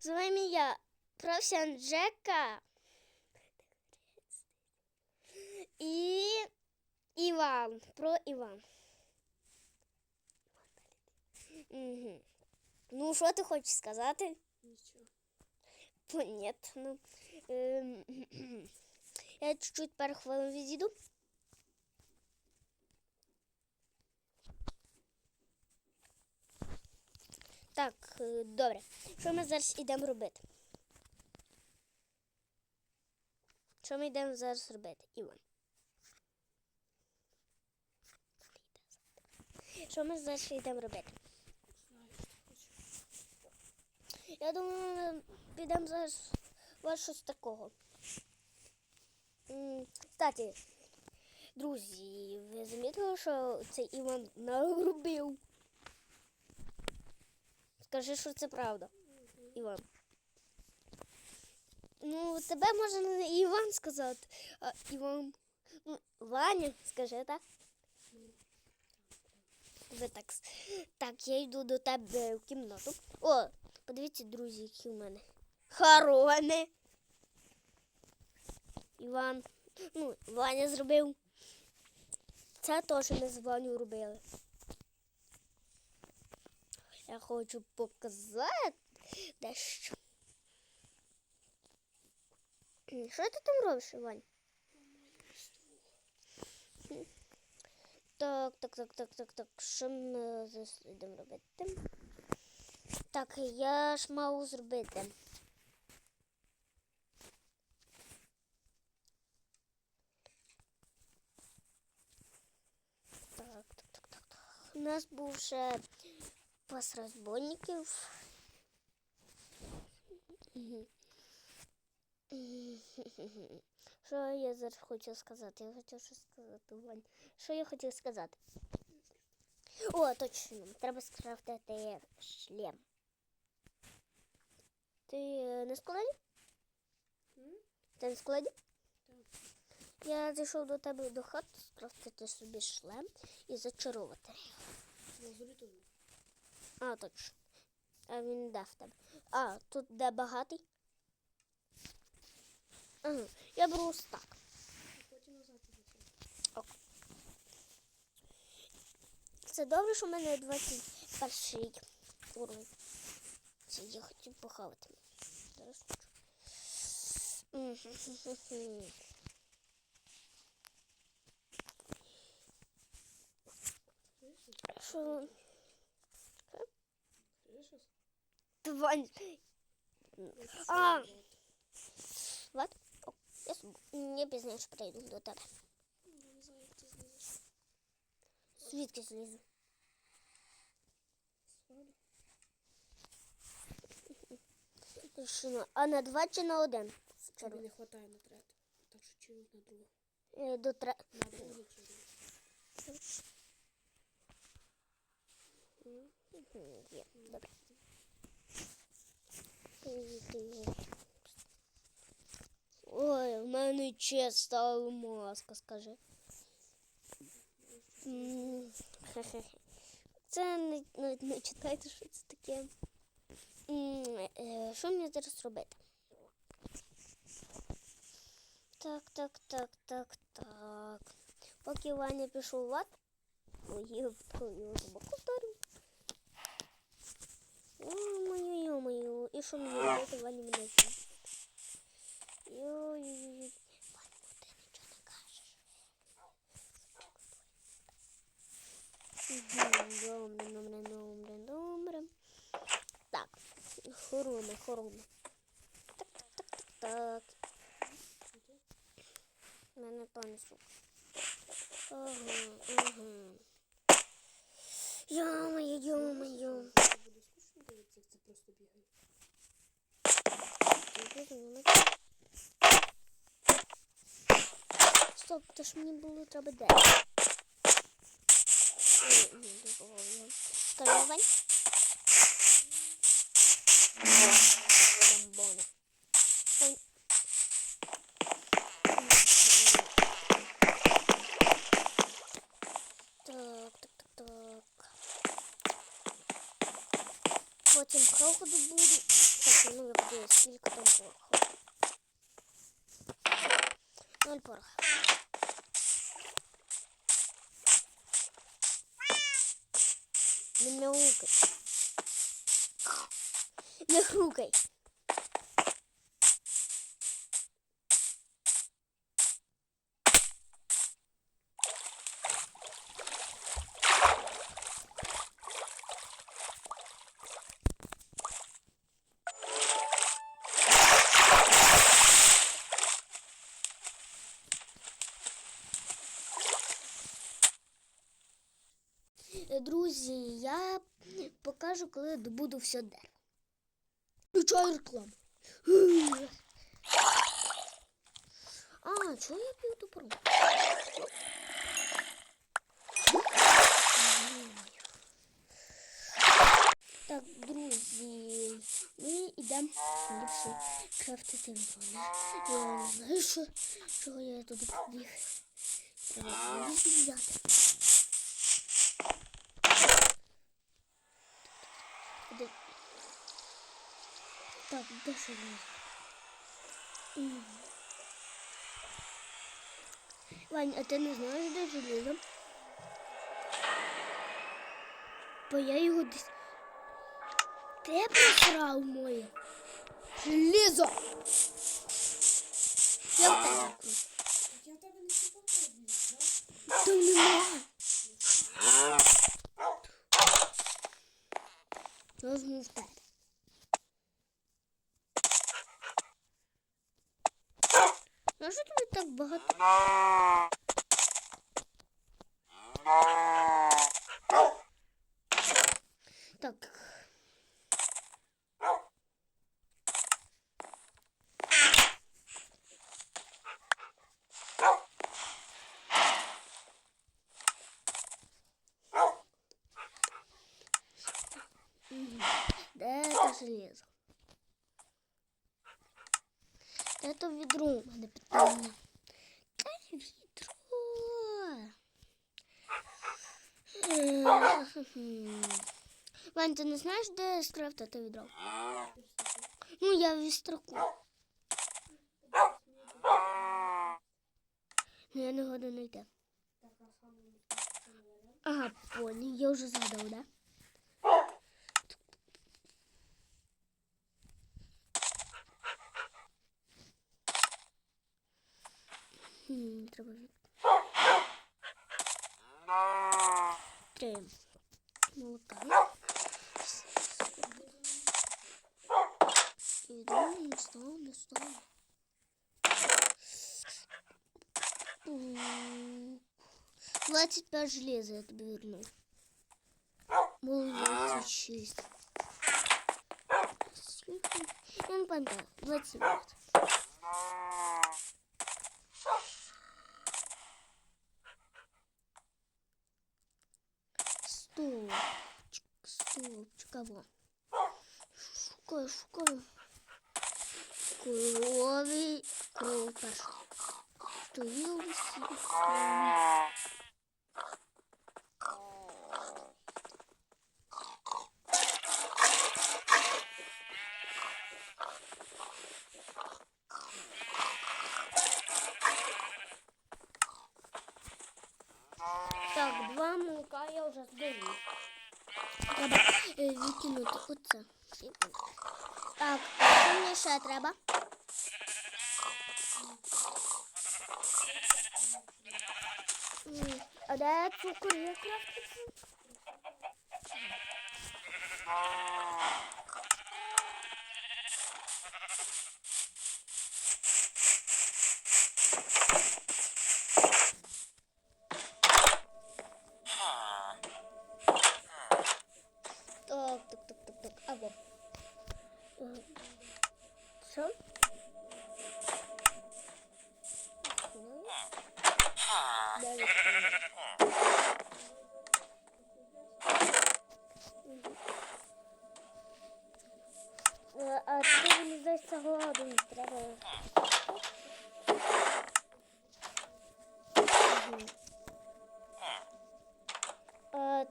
З вами я, професіон Джека. І Іван. Про Іван. Угу. Ну, що ти хочеш сказати? Нічого. Понятно. Ем, Я чуть-чуть пару хвилин відійду. Так, е, добре. Що ми зараз йдемо робити? Що ми йдемо зараз робити, Іван? Що ми зараз йдемо робити? Я думаю, ми підемо зараз в щось такого. Кстати, друзі, ви замітили, що цей Іван нагрубив? Скажи, що це правда, Іван. Ну, тебе можна не Іван сказати, а Іван. Ну, Ваня, скажи, так? Ви так. Так, я йду до тебе в кімнату. О, подивіться, друзі, які в мене. Хорони. Іван. Ну, Ваня зробив. Це теж ми з Ваню робили. Я хочу показати дещо. Що ти там робиш, Івань? Так, так, так, так, так, так. Що ми зараз йдемо робити? Так, я ж мав зробити. Так, так, так, так, так. У нас був ще пас розбойників. Що я зараз хочу сказати? Я хотів щось сказати, Вань. Що я хотів сказати? О, точно, треба скрафтити шлем. Ти е, на складі? Ти на складі? Так. Я зайшов до тебе до хати скрафтити собі шлем і зачарувати. Лазуриту. А, точно. А він де в тебе? А, тут де багатий? Ага, я беру ось так. Потім. Це добре, що в мене 21 уровень. Це я хотів похавати. Зараз. Що? Скажи щось? Ось А. Вот. Я, с- я пізніше прийду до тебе. не знаю, як ти злізеш. Звідки злізу? Сходу. Що на- А на два чи на один? Тобі не вистачає на третю. Так що чую на другу. Е, До тре... На другу чую. Мгм, Є, добре. Ой, в мене чиста маска, скажи. М, хе-хе. Це не, навіть не читайте, що це таке. М, е, Що мені зараз робити? Так, так, так, так, так. Поки Ваня пішов в ад, ой, я твою глибоко вдарив. Ё-моё, ё-моё. І що мені робити, Ваня мене знає. Ой-ой-ой. Ну ти нічого не кажеш. Мгм, Добре, добре. Так, хороми, хороми. Так, так, так, так, так. Мене то несу. Ага, ага. Йо-моє, йо-моє. Буде скучно дивитися, як це просто бігає. Стоп, то ж мені було треба де. Ні, не було його. Так. ну я буду. скільки там пороху. Ноль пороха. Не мяукай. Не хрукай. Друзі, я покажу, коли добуду все дерево. Включаю рекламу. А, чого я п'ю топором? Так, друзі, ми йдемо ліпше крафтити вікно. Я не знаю, що, чого я туди побіг. Треба взяти. Де? Так, де ж воно? Вань, а ти не знаєш, де желізо? Бо я його десь. Ти просрав моє. Желізо! Я в тебе. Я в тебе не сіпакую, знаєш? Там немає. Я візьму в тебе. На що тобі так багато? Так. Мгм. Де це железо? Де то відро у мене питання? Де відро? Вань, ти не знаєш, де скрафтити відро? Ну, я вістроку. Ну, я не годен знайти. Така Ага, понял, я вже згадав, да? Хм, треба від... Три молока. І відомо не стало, не стало. М, 25 железа я тобі верну. Було 26. Скільки? Я не пам'ятаю. 29. Стоп. Стоп. Кого? Шукаю, шукаю. Крові. Кров перша. Стою висі. Так, два молока я вже зберу. Викинути оце. Так, що мені ще треба? А де цукор є крафтиться?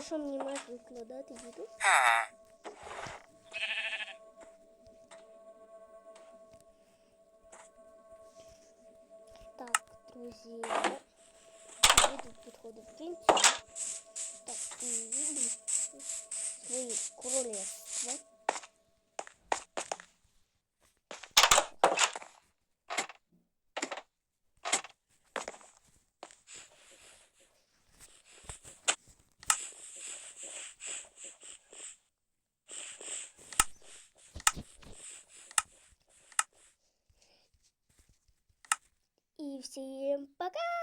Це що мені маєш викладати діду? Так, друзі. Діду підходить в кінці. Так, і він свої королівства. Всім пока!